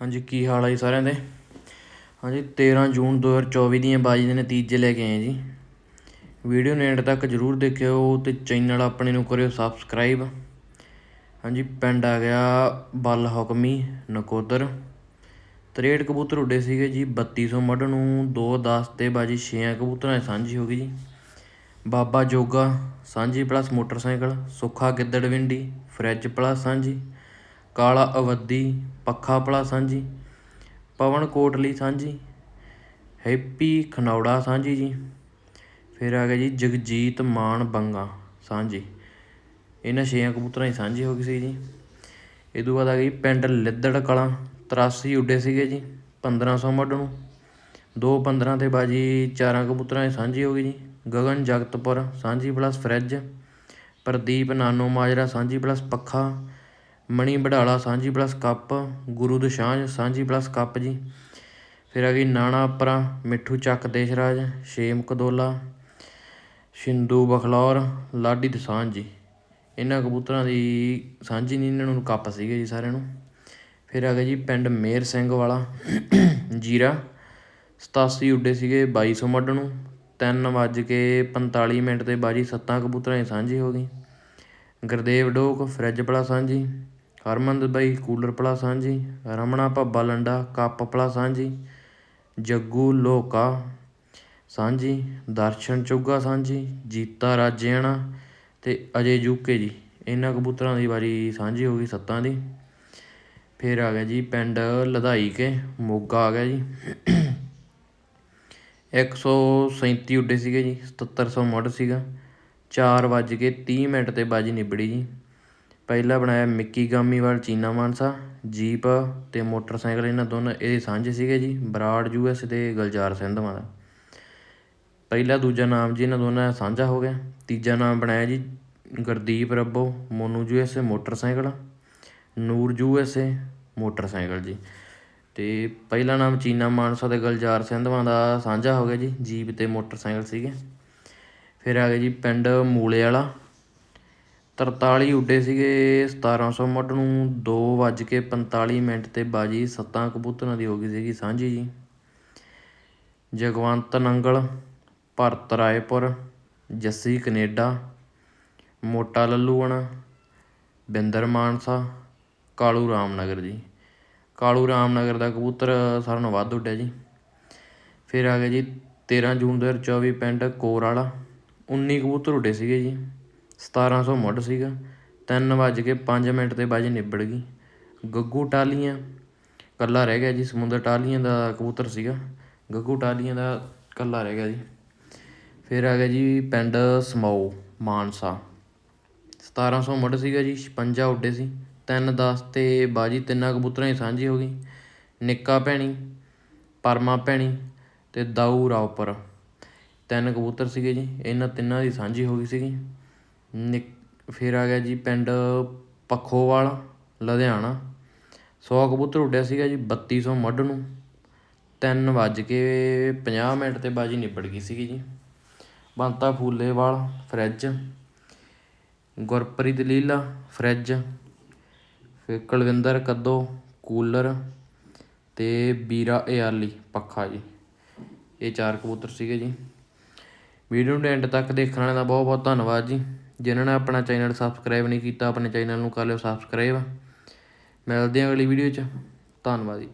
ਹਾਂਜੀ, ਕੀ ਹਾਲ ਹੈ ਜੀ ਸਾਰਿਆਂ ਦੇ? ਹਾਂਜੀ 13 ਜੂਨ 2024 ਦੀਆਂ ਬਾਜੀ ਦੇ ਨਤੀਜੇ ਲੈ ਕੇ ਆਏ ਜੀ। ਵੀਡੀਓ ਨੂੰ ਐਂਡ ਤੱਕ ਜਰੂਰ ਦੇਖਿਓ ਤੇ ਚੈਨਲ ਆਪਣੇ ਨੂੰ ਕਰਿਓ ਸਬਸਕ੍ਰਾਈਬ ਹਾਂਜੀ, ਪਿੰਡ ਆ ਗਿਆ ਬੱਲ ਹੁਕਮੀ ਨਕੋਦਰ। 63 ਕਬੂਤਰ ਉੱਡੇ ਸੀਗੇ ਜੀ 3200 ਮੱਢ ਨੂੰ 2 10 ਤੇ ਬਾਜੀ 6 ਕਬੂਤਰਾਂ ਦੀ ਸਾਂਝੀ ਹੋ ਗਈ ਜੀ। ਬਾਬਾ ਜੋਗਾ ਸਾਂਝੀ plus motorcycle, Sukha Giddarwindi fridge plus ਸਾਂਝੀ ਕਾਲਾ ਅਵੱਦੀ, ਪੱਖਾ ਪਲਾ ਸਾਂਝੀ, ਪਵਨ ਕੋਟਲੀ ਸਾਂਝੀ, ਹੈਪੀ ਖਨੌੜਾ ਸਾਂਝੀ ਜੀ। ਫਿਰ ਆ ਗਿਆ ਜੀ ਜਗਜੀਤ ਮਾਨ ਬੰਗਾ ਸਾਂਝੀ। ਇਹਨਾਂ ਛੇਆਂ ਕਬੂਤਰਾਂ ਦੀ ਸਾਂਝੀ ਹੋ ਗਈ ਸੀ ਜੀ। ਇਹ ਤੋਂ ਬਾਅਦ ਆ ਗਈ ਪਿੰਡ ਲਿੱਦੜ ਕਲਾਂ 83 ਉੱਡੇ ਸੀਗੇ ਜੀ 1500 ਮੱਢ ਨੂੰ। ਦੋ 15 ਤੇ ਬਾਜੀ ਚਾਰਾਂ ਕਬੂਤਰਾਂ ਦੀ ਸਾਂਝੀ ਹੋ ਗਈ ਜੀ। ਗਗਨ ਜਗਤਪੁਰ ਸਾਂਝੀ ਪਲੱਸ ਫਰਿੱਜ, ਪ੍ਰਦੀਪ ਨਾਨੋ ਮਾਜਰਾ ਸਾਂਝੀ ਪਲੱਸ ਪੱਖਾ ਮਣੀ ਵਡਾਲਾ ਸਾਂਝੀ ਪਲੱਸ ਕੱਪ, ਗੁਰੂ ਦੁਸ਼ਾਂਝ ਸਾਂਝੀ ਪਲੱਸ ਕੱਪ ਜੀ। ਫਿਰ ਆ ਗਈ ਨਾਣਾ ਅਪਰਾ, ਮਿੱਠੂ ਚੱਕ ਦੇਸ਼ਰਾਜ ਸ਼ੇਮ ਕਦੋਲਾ ਸ਼ਿੰਦੂ ਬਖਲੌਰ, ਲਾਡੀ ਦਸਾਂਝ ਜੀ। ਇਹਨਾਂ ਕਬੂਤਰਾਂ ਦੀ ਸਾਂਝੀ ਨਹੀਂ, ਇਹਨਾਂ ਨੂੰ ਕੱਪ ਸੀਗੇ ਜੀ ਸਾਰਿਆਂ ਨੂੰ। ਫਿਰ ਆ ਗਿਆ ਜੀ ਪਿੰਡ ਮੇਰ ਸਿੰਘ ਵਾਲਾ, ਜੀਰਾ 87 ਉੱਡੇ ਸੀਗੇ 2200 ਮੱਢ ਨੂੰ। 3 ਵੱਜ ਕੇ 45 ਮਿੰਟ ਤੇ ਬਾਜੀ ਸੱਤਾਂ ਕਬੂਤਰਾਂ ਦੀ ਸਾਂਝੀ ਹੋ ਗਈ। ਗੁਰਦੇਵ ਡੋਕ, ਫਰਿੱਜ ਪਲਾ ਸਾਂਝੀ। ਹਰਮੰਦ ਬਾਈ ਕੂਲਰ ਭਲਾ ਸਾਂਝੀ, ਰਮਣਾ ਭੱਬਾ ਲੰਡਾ ਕੱਪ ਭਲਾ ਸਾਂਝੀ, ਜੱਗੂ ਲੋਕਾ ਸਾਂਝੀ, ਦਰਸ਼ਨ ਚੋਗਾ ਸਾਂਝੀ, ਜੀਤਾ ਰਾਜੇਣਾ ਤੇ ਅਜੇ ਜੂਕੇ ਜੀ। ਇਹਨਾਂ ਕਬੂਤਰਾਂ ਦੀ ਵਾਰੀ ਸਾਂਝੀ ਹੋ ਗਈ ਸੱਤਾਂ ਦੀ। ਫਿਰ ਆ ਗਿਆ ਜੀ ਪਿੰਡ ਲਧਾਈ ਕੇ ਮੋਗਾ ਆ ਗਿਆ ਜੀ। 137 ਉੱਡੇ ਸੀਗੇ ਜੀ 7700 ਮੁੱਢ ਸੀਗਾ। 4 ਵੱਜ ਕੇ 30 ਮਿੰਟ ਤੇ ਬਾਜੀ ਨਿਬੜੀ ਜੀ। ਪਹਿਲਾ ਬਣਾਇਆ ਮਿੱਕੀ ਗਾਮੀਵਾਲ, ਚੀਨਾ ਮਾਨਸਾ, ਜੀਪ ਅਤੇ ਮੋਟਰਸਾਈਕਲ। ਇਹਨਾਂ ਦੋਨਾਂ, ਇਹ ਸਾਂਝੇ ਸੀਗੇ ਜੀ, ਬਰਾੜ ਯੂਐਸ ਤੇ ਗਲਜਾਰ ਸਿੰਧਵਾਂ ਦਾ। ਪਹਿਲਾ ਦੂਜਾ ਨਾਮ ਜੀ, ਇਹਨਾਂ ਦੋਨਾਂ ਦਾ ਸਾਂਝਾ ਹੋ ਗਿਆ। ਤੀਜਾ ਨਾਮ ਬਣਾਇਆ ਜੀ, Gurdeep Rabbo, Monu US motorcycle. Noor US motorcycle ਜੀ। ਤੇ ਪਹਿਲਾ ਨਾਮ ਚੀਨਾ ਮਾਨਸਾ ਤੇ ਗਲਜਾਰ ਸਿੰਧਵਾਂ ਦਾ ਸਾਂਝਾ ਹੋ ਗਿਆ ਜੀ, ਜੀਪ ਤੇ ਮੋਟਰਸਾਈਕਲ ਸੀਗੇ। ਫਿਰ ਆ ਗਿਆ ਜੀ, ਪਿੰਡ ਮੂਲੇ ਵਾਲਾ। 43 ਉੱਡੇ ਸੀਗੇ 1700 ਮੁੱਢ ਨੂੰ 2:45 ਮਿੰਟ ਤੇ ਬਾਜੀ ਸੱਤਾਂ ਕਬੂਤਰਾਂ ਦੀ ਹੋ ਗਈ ਸੀਗੀ ਸਾਂਝੀ ਜੀ। ਜਗਵੰਤ ਨੰਗਲ, ਭਰਤ ਰਾਏਪੁਰ, ਜੱਸੀ ਕਨੇਡਾ, ਮੋਟਾ ਲੱਲੂਆਣਾ ਬਿੰਦਰ ਮਾਨਸਾ, ਕਾਲੂ ਰਾਮਨਗਰ ਜੀ। ਕਾਲੂ ਰਾਮਨਗਰ ਦਾ ਕਬੂਤਰ ਸਾਰਿਆਂ ਨਾਲੋਂ ਵੱਧ ਉੱਡਿਆ ਜੀ। ਫਿਰ ਆ ਗਿਆ ਜੀ 13 ਜੂਨ 2024 ਪਿੰਡ ਕੋਰ ਵਾਲਾ 19 ਕਬੂਤਰ ਉੱਡੇ ਸੀਗੇ ਜੀ। 1700 ਮੁੱਢ ਸੀਗਾ। ਤਿੰਨ ਵੱਜ ਕੇ ਪੰਜ ਮਿੰਟ ਤੇ ਬਾਜੀ ਨਿਬੜ ਗਈ। ਗੱਗੂ ਟਾਲੀਆਂ ਇਕੱਲਾ ਰਹਿ ਗਿਆ ਜੀ, ਸਮੁੰਦਰ ਟਾਹਲੀਆਂ ਦਾ ਕਬੂਤਰ ਸੀਗਾ। ਗੱਗੂ ਟਾਹਲੀਆਂ ਦਾ ਇਕੱਲਾ ਰਹਿ ਗਿਆ ਜੀ। ਫਿਰ ਆ ਗਿਆ ਜੀ ਪਿੰਡ ਸਮਾਉ ਮਾਨਸਾ। 1700 ਮੁੱਢ ਸੀਗਾ ਜੀ 56 ਉੱਡੇ ਸੀ। ਤਿੰਨ 10 ਤੇ ਬਾਜੀ ਤਿੰਨਾਂ ਕਬੂਤਰਾਂ ਦੀ ਸਾਂਝੀ ਹੋ ਗਈ। ਨਿੱਕਾ ਭੈਣੀ, ਪਰਮਾ ਭੈਣੀ ਤੇ ਦਾਊ ਰਾਉਪਰ। ਤਿੰਨ ਕਬੂਤਰ ਸੀਗੇ ਜੀ, ਇਹਨਾਂ ਤਿੰਨਾਂ ਦੀ ਸਾਂਝੀ ਹੋ ਗਈ ਸੀਗੀ। ਨਿਕ, ਫਿਰ ਆ ਗਿਆ ਜੀ ਪਿੰਡ ਪੱਖੋਵਾਲ, ਲੁਧਿਆਣਾ। ਸੌ ਕਬੂਤਰ ਉੱਡਿਆ ਸੀਗਾ ਜੀ ਬੱਤੀ ਸੌ ਮੱਢ ਨੂੰ। ਤਿੰਨ ਵੱਜ ਕੇ 50 ਮਿੰਟ ਤੇ ਬਾਜੀ ਨਿਬੜ ਗਈ ਸੀਗੀ ਜੀ। ਬੰਤਾ ਫੂਲੇਵਾਲ, ਫਰਿੱਜ। ਗੁਰਪ੍ਰੀਤ ਲੀਲਾ, ਫਰਿੱਜ। ਫਿਰ ਕੁਲਵਿੰਦਰ ਕੱਦੋ, ਕੂਲਰ ਅਤੇ ਵੀਰਾ ਏਆਲੀ ਪੱਖਾ ਜੀ। ਇਹ ਚਾਰ ਕਬੂਤਰ ਸੀਗੇ ਜੀ। ਵੀਡੀਓ ਨੂੰ ਐਂਡ ਤੱਕ ਦੇਖਣ ਵਾਲਿਆਂ ਦਾ ਬਹੁਤ ਬਹੁਤ ਧੰਨਵਾਦ ਜੀ। ਜਿਨ੍ਹਾਂ ਨੇ ਆਪਣਾ ਚੈਨਲ ਸਬਸਕ੍ਰਾਈਬ ਨਹੀਂ ਕੀਤਾ, ਆਪਣੇ ਚੈਨਲ ਨੂੰ ਕਰ ਲਿਓ ਸਬਸਕ੍ਰਾਈਬ ਮਿਲਦੇ ਹਾਂ ਅਗਲੀ ਵੀਡੀਓ 'ਚ। ਧੰਨਵਾਦ ਜੀ।